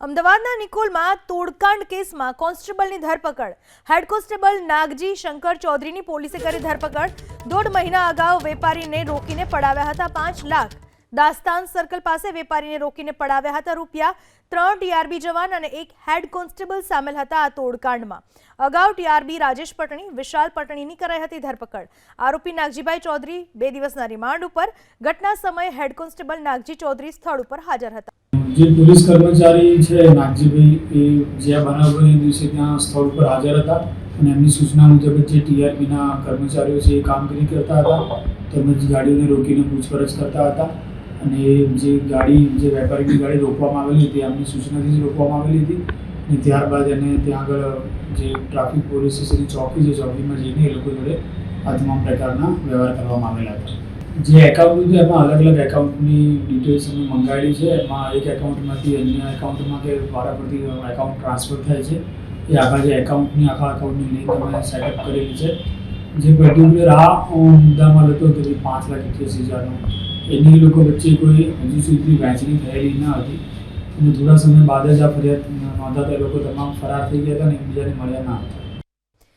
અમદાવાદના નિકોલમાં તોડકાંડ કેસમાં કોન્સ્ટેબલની ધરપકડ. હેડ કોન્સ્ટેબલ નાગજી શંકર ચૌધરીની પોલીસે કરી ધરપકડ. દોઢ મહિના અગાઉ વેપારીને રોકીને પડાવ્યા હતા પાંચ લાખ. દાસ્તાન સર્કલ પાસે વેપારીને રોકીને પડાવ્યા હતા રૂપિયા ત્રણ ટીઆરબી જવાન અને એક હેડ કોન્સ્ટેબલ સામેલ હતા આ તોડકાંડમાં. અગાઉ ટીઆરબી રાજેશ પટણી, વિશાલ પટણીની કરાઈ હતી ધરપકડ. આરોપી નાગજીભાઈ ચૌધરી બે દિવસના રિમાન્ડ ઉપર. ઘટના સમયે હેડ કોન્સ્ટેબલ નાગજી ચૌધરી સ્થળ ઉપર હાજર હતા. જે પોલીસ કર્મચારી છે, નાગજીભાઈ, એ જે આ બનાવ બને એ દિવસે ત્યાં સ્થળ ઉપર હાજર હતા અને એમની સૂચના મુજબ જે ટીઆરપીના કર્મચારીઓ છે એ કામગીરી કરતા હતા. તેમજ ગાડીઓને રોકીને પૂછપરછ કરતા હતા અને જે ગાડી, જે વેપારીની ગાડી રોકવામાં આવેલી હતી, એમની સૂચનાથી જ રોકવામાં આવેલી હતી અને ત્યારબાદ એને ત્યાં આગળ જે ટ્રાફિક પોલીસ સ્ટેશનની ચોકી છે, ચોકીમાં જઈને એ લોકો જોડે આ તમામ પ્રકારના વ્યવહાર કરવામાં આવેલા હતા. જે એકાઉન્ટ લીધું એમાં અલગ અલગ એકાઉન્ટની ડિટેલ્સ અમે મંગાવેલી છે. એમાં એક એકાઉન્ટમાંથી અન્ય એકાઉન્ટમાં કે વારાફરતી એકાઉન્ટ ટ્રાન્સફર થાય છે. એ આખા જે એકાઉન્ટની આખા એકાઉન્ટની લિંક અમે સેટઅપ કરેલી છે. જે પર્ટિક્યુલર આ મુદ્દામાં લેતો હતો કે પાંચ લાખ એકવીસ હજારનો. એની લોકો વચ્ચે કોઈ હજુ સુધી વહેંચણી થયેલી ન હતી. અને થોડા સમય બાદ જ આ ફરિયાદ નોંધાતા એ લોકો તમામ ફરાર થઈ ગયા હતા અને એકબીજાને મળ્યા ના હતા.